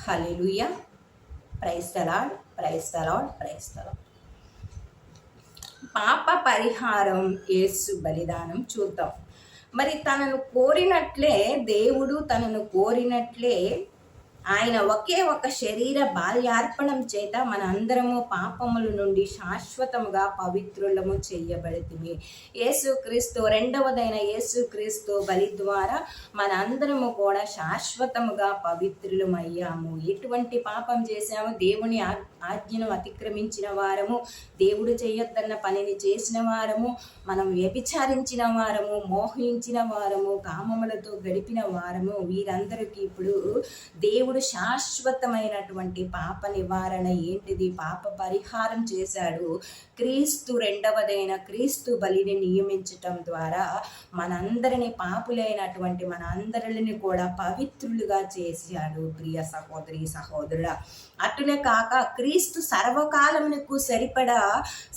Hallelujah praise the lord praise the lord praise the lord పాప పరిహారం యేసు బలిదానం చూద్దాం. మరి తనను కోరినట్లే దేవుడు తనను కోరినట్లే ఆయన ఒకే ఒక శరీర బాల్యార్పణం చేత మన అందరము పాపముల నుండి శాశ్వతముగా పవిత్రులము చేయబడితిమి. యేసుక్రీస్తు రెండవదైన యేసుక్రీస్తు బలి ద్వారా మన అందరము కూడా శాశ్వతముగా పవిత్రులమయ్యాము. ఎటువంటి పాపం చేశాము దేవుని ఆజ్ఞను అతిక్రమించిన వారము దేవుడు చేయొద్దన్న పనిని చేసిన వారము మనం వ్యభిచారించిన వారము మోహించిన వారము కామములతో గడిపిన వారము వీరందరికీ ఇప్పుడు దేవుడు శాశ్వతమైనటువంటి పాప నివారణ ఏంటిది? పాప పరిహారం చేశాడు. క్రీస్తు రెండవదైన క్రీస్తు బలిని నియమించటం ద్వారా మనందరిని పాపులైనటువంటి మన అందరిని కూడా పవిత్రులుగా చేశాడు. ప్రియ సహోదరి సహోదరుడ అటునే కాక క్రీస్తు సర్వకాలమునకు సరిపడా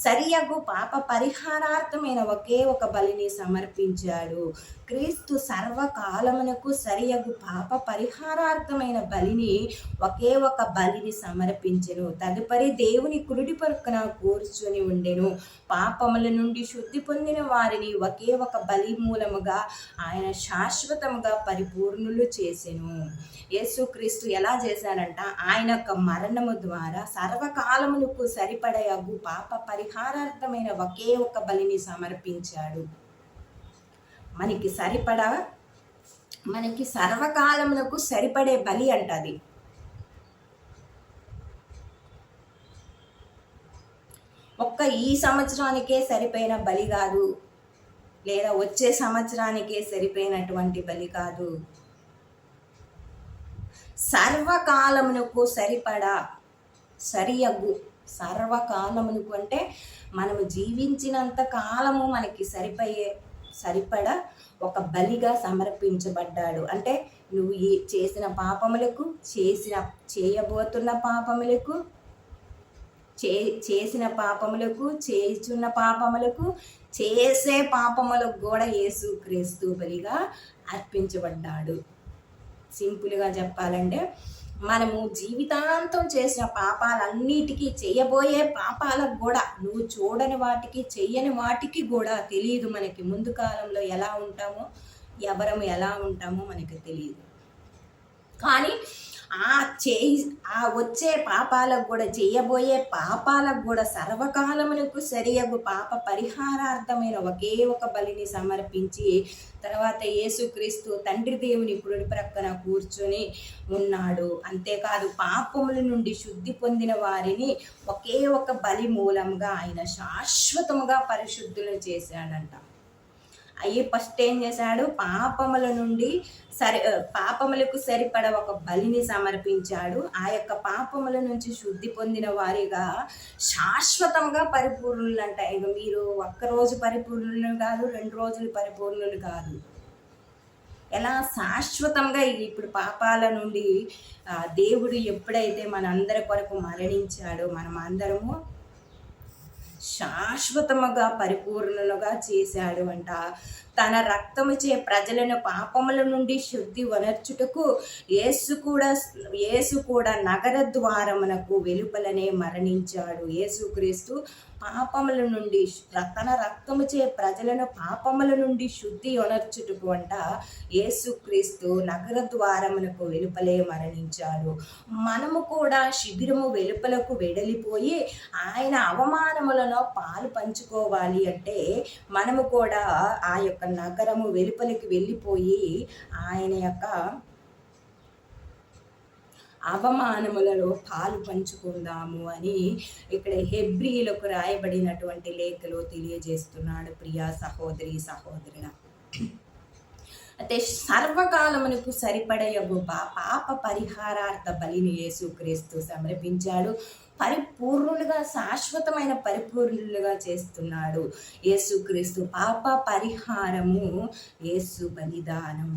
సరియగు పాప పరిహారార్థమైన ఒకే ఒక బలిని సమర్పించాడు. క్రీస్తు సర్వకాలమునకు సరియగు పాప పరిహారార్థమైన బలిని ఒకే ఒక బలిని సమర్పించెను. తదుపరి దేవుని కురుడి పరుకున కూర్చొని ఉండెను. పాపముల నుండి శుద్ధి పొందిన వారిని ఒకే ఒక బలి మూలముగా ఆయన శాశ్వతముగా పరిపూర్ణులు చేసెను. యేసుక్రీస్తు ఎలా చేశారంట ఆయన యొక్క మరణము ద్వారా సర్వకాలమునకు సరిపడయగు పాప పరిహారార్థమైన ఒకే ఒక బలిని సమర్పించాడు. మనకి సరిపడా మనకి సర్వకాలములకు సరిపడే బలి అంటది. ఒక్క ఈ సంవత్సరానికే సరిపోయిన బలి కాదు లేదా వచ్చే సంవత్సరానికే సరిపోయినటువంటి బలి కాదు. సర్వకాలమునకు సరిపడా సరియగు సర్వకాలమునకు అంటే మనము జీవించినంత కాలము మనకి సరిపోయే సరిపడ ఒక బలిగా సమర్పించబడ్డాడు. అంటే నువ్వు ఏ చేసిన పాపములకు చేసిన చేయబోతున్న పాపములకు చే చేసిన పాపములకు చేస్తున్న పాపములకు చేసే పాపములకు కూడా యేసు క్రీస్తు బలిగా అర్పించబడ్డాడు. సింపుల్గా చెప్పాలంటే మనము జీవితాంతం చేసిన పాపాలన్నిటికీ చేయబోయే పాపాలకు కూడా నువ్వు చూడని వాటికి చెయ్యని వాటికి కూడా తెలియదు మనకి. ముందు కాలంలో ఎలా ఉంటామో ఎవరము ఎలా ఉంటామో మనకి తెలియదు. కానీ ఆ చేయి ఆ వచ్చే పాపాలకు కూడా చేయబోయే పాపాలకు కూడా సర్వకాలమునకు సరియగు పాప పరిహారార్థమైన ఒకే ఒక బలిని సమర్పించి తర్వాత యేసుక్రీస్తు తండ్రి దేవుని కుడి ప్రక్కన కూర్చొని ఉన్నాడు. అంతేకాదు పాపముల నుండి శుద్ధి పొందిన వారిని ఒకే ఒక బలి మూలంగా ఆయన శాశ్వతముగా పరిశుద్ధులు చేశాడంట. అయ్యి ఫస్ట్ ఏం చేశాడు? పాపముల నుండి సరి పాపములకు సరిపడ ఒక బలిని సమర్పించాడు. ఆ యొక్క పాపముల నుంచి శుద్ధి పొందిన వారిగా శాశ్వతంగా పరిపూర్ణులు అంట ఇక మీరు ఒక్కరోజు పరిపూర్ణులు కాదు రెండు రోజులు పరిపూర్ణులు కాదు. ఎలా శాశ్వతంగా ఇప్పుడు పాపాల నుండి దేవుడు ఎప్పుడైతే మనందరి కొరకు మరణించాడో మనం అందరము శాశ్వతముగా పరిపూర్ణనుగా చేశాడు అంట తన రక్తముచే ప్రజలను పాపముల నుండి శుద్ధి వనర్చుటకు యేసు కూడా యేసు కూడా నగర ద్వారమునకు వెలుపలనే మరణించాడు. యేసుక్రీస్తు పాపముల నుండి తన రక్తము చే ప్రజలను పాపముల నుండి శుద్ధి ఒనర్చుటకు అంట యేసుక్రీస్తు నగర ద్వారమునకు వెలుపలే మరణించాడు. మనము కూడా శిబిరము వెలుపలకు వెడలిపోయి ఆయన అవమానములను పాలు పంచుకోవాలి అంటే మనము కూడా ఆ యొక్క నగరము వెలుపలికి వెళ్ళిపోయి ఆయన యొక్క అవమానములలో పాలు పంచుకుందాము అని ఇక్కడ హెబ్రిలకు రాయబడినటువంటి లేఖలో తెలియజేస్తున్నాడు ప్రియా సహోదరి సహోదరుల అయితే సర్వకాలమునకు సరిపడయగు పాప పరిహారార్థ బలిని యేసుక్రీస్తు సమర్పించాడు. పరిపూర్ణులుగా శాశ్వతమైన పరిపూర్ణులుగా చేస్తున్నాడు యేసుక్రీస్తు. పాప పరిహారము యేసు బలిదానం.